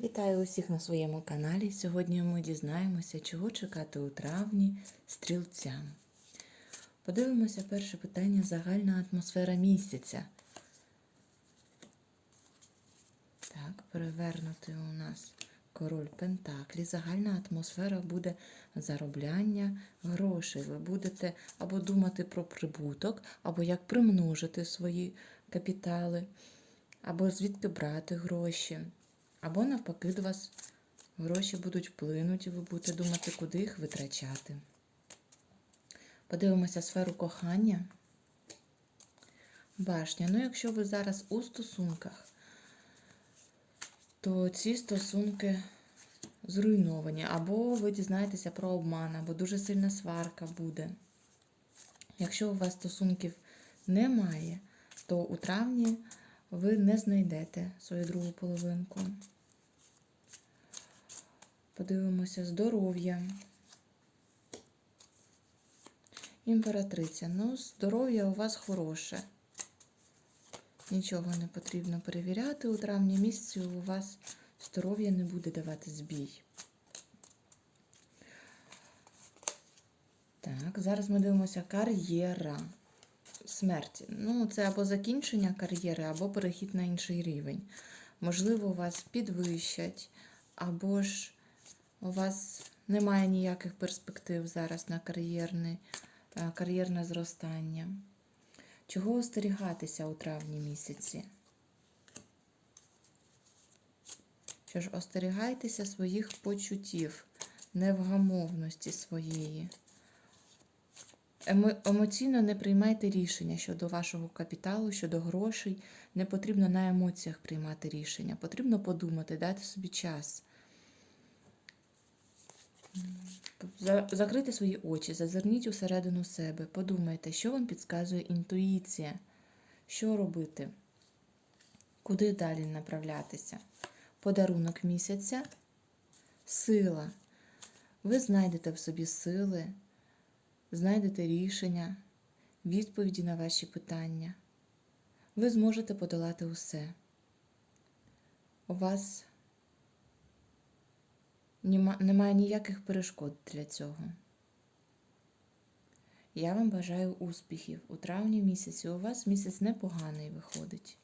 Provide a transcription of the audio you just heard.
Вітаю усіх на своєму каналі. Сьогодні ми дізнаємося, чого чекати у травні стрілцям. Подивимося перше питання загальна атмосфера місяця. Так, перевернути у нас король Пентаклі. Загальна атмосфера буде заробляння грошей. Ви будете або думати про прибуток, або як примножити свої капітали, або звідки брати гроші. Або навпаки, до вас гроші будуть вплинути, і ви будете думати, куди їх витрачати. Подивимося сферу кохання. Башня. Ну, якщо ви зараз у стосунках, то ці стосунки зруйновані. Або ви дізнаєтеся про обман, або дуже сильна сварка буде. Якщо у вас стосунків немає, то у травні ви не знайдете свою другу половинку. Подивимося здоров'я. Імператриця. Ну, здоров'я у вас хороше. Нічого не потрібно перевіряти. У травні місяці у вас здоров'я не буде давати збій. Так, зараз ми дивимося кар'єра смерті. Ну, це або закінчення кар'єри, або перехід на інший рівень. Можливо, вас підвищать, або ж у вас немає ніяких перспектив зараз на кар'єрне, кар'єрне зростання. Чого остерігатися у травні місяці? Що ж, остерігайтеся своїх почуттів, невгамовності своєї. Емоційно не приймайте рішення щодо вашого капіталу, щодо грошей. Не потрібно на емоціях приймати рішення. Потрібно подумати, дати собі час. Закрийте свої очі, зазирніть усередину себе, подумайте, що вам підказує інтуїція, що робити, куди далі направлятися. Подарунок місяця, сила. Ви знайдете в собі сили знайдете рішення, відповіді на ваші питання. Ви зможете подолати усе. У вас немає ніяких перешкод для цього. Я вам бажаю успіхів. У травні місяці у вас місяць непоганий виходить.